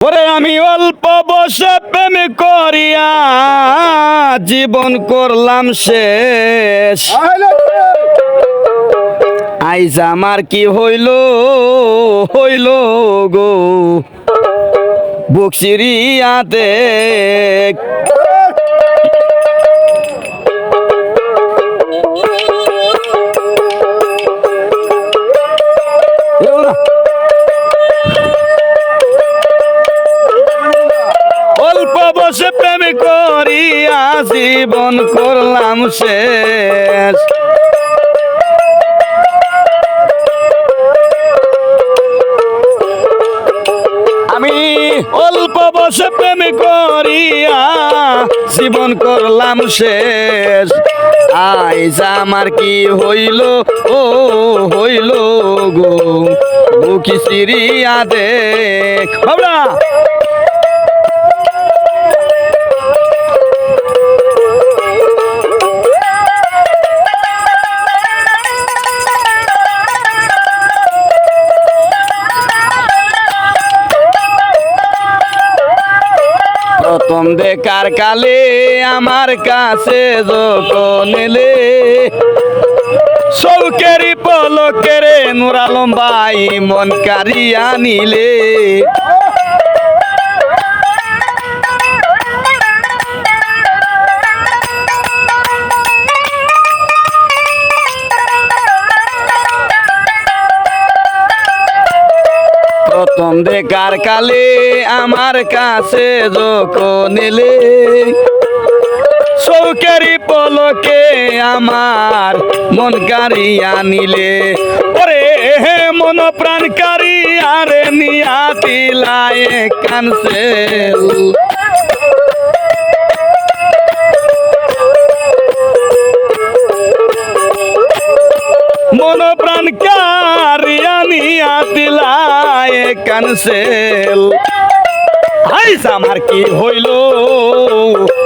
ওরে আমি অল্প বসে প্রেম করিয়া জীবন করলাম শেষ। আইজ আমার কি হইল হইল গো? বক্সিরিয়াতে অল্প বসে প্রেম করিয়া জীবন করলাম শেষ। আমি অল্প বসে প্রেম করিয়া জীবন করলাম শেষ। আইজ আমার কি হইল, ও হইল গো, বুকি সিরিয়া দেখ। প্রথম দেখার কালে আমার কাছে যখন এলে চৌকেরি পলকেরে নুরালম মন কারিয়া নিলে। দেখার কালে আমার কাছে যখন এলে চৌকারি পলকে আমার মন কারিয়া নিলে। ওরে হে মন প্রাণ কারিয়া রে নিয়া দিলায় কানসেল। মন প্রাণ কারিয়া নিয়া দিলায় কানসেল আইস আমার কি হইল?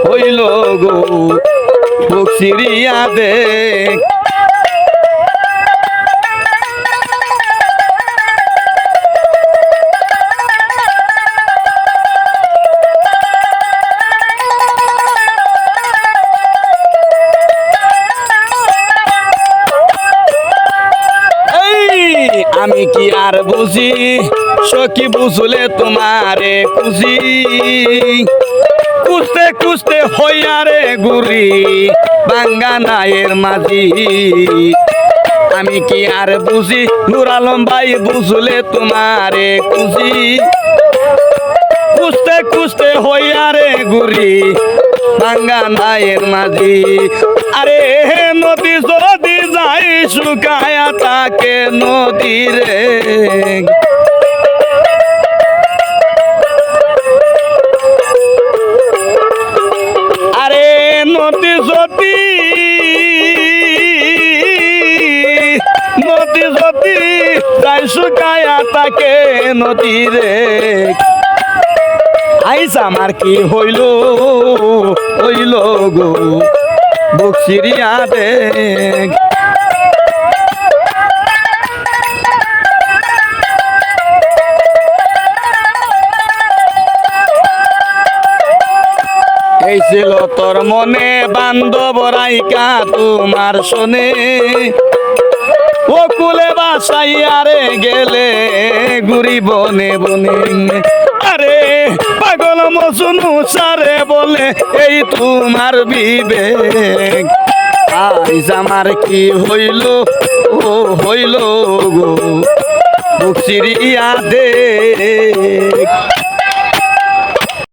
হইল গো। বক্সিরিয়া দেখ। আমি কি আর বুঝি? সখী বুঝলে তোমারে খুশি কুস্তে কুস্তে হইয়া রে গুরি বাঙ্গা নায়ের মাঝি। আমি কি আর বুঝি? নুর আলম ভাই বুঝলে তোমারে খুশি কুস্তে কুস্তে হইয়া রে গুরি বাঙ্গা নায়ের মাঝি। আরে নদী, যদি যাই শুকায়া তাকে নদী রে। আরে নদী, যদি নদী, যদি যাই শুকায়া তাকে নদী রে। আইস আমার কি হইল? হইল গো। বক্সিরিয়া দেখ। এই তোর মনে বান্ধব রাইকা তোমার শোনে। ও কুলে বাসাইয়া গেলে গুরি বনে বনে। মসুনু সারে বলে, এই তোমার বিবেক। আইজ আমার কি হইল? ও হইল গো বুক সিরিয়া দেখ।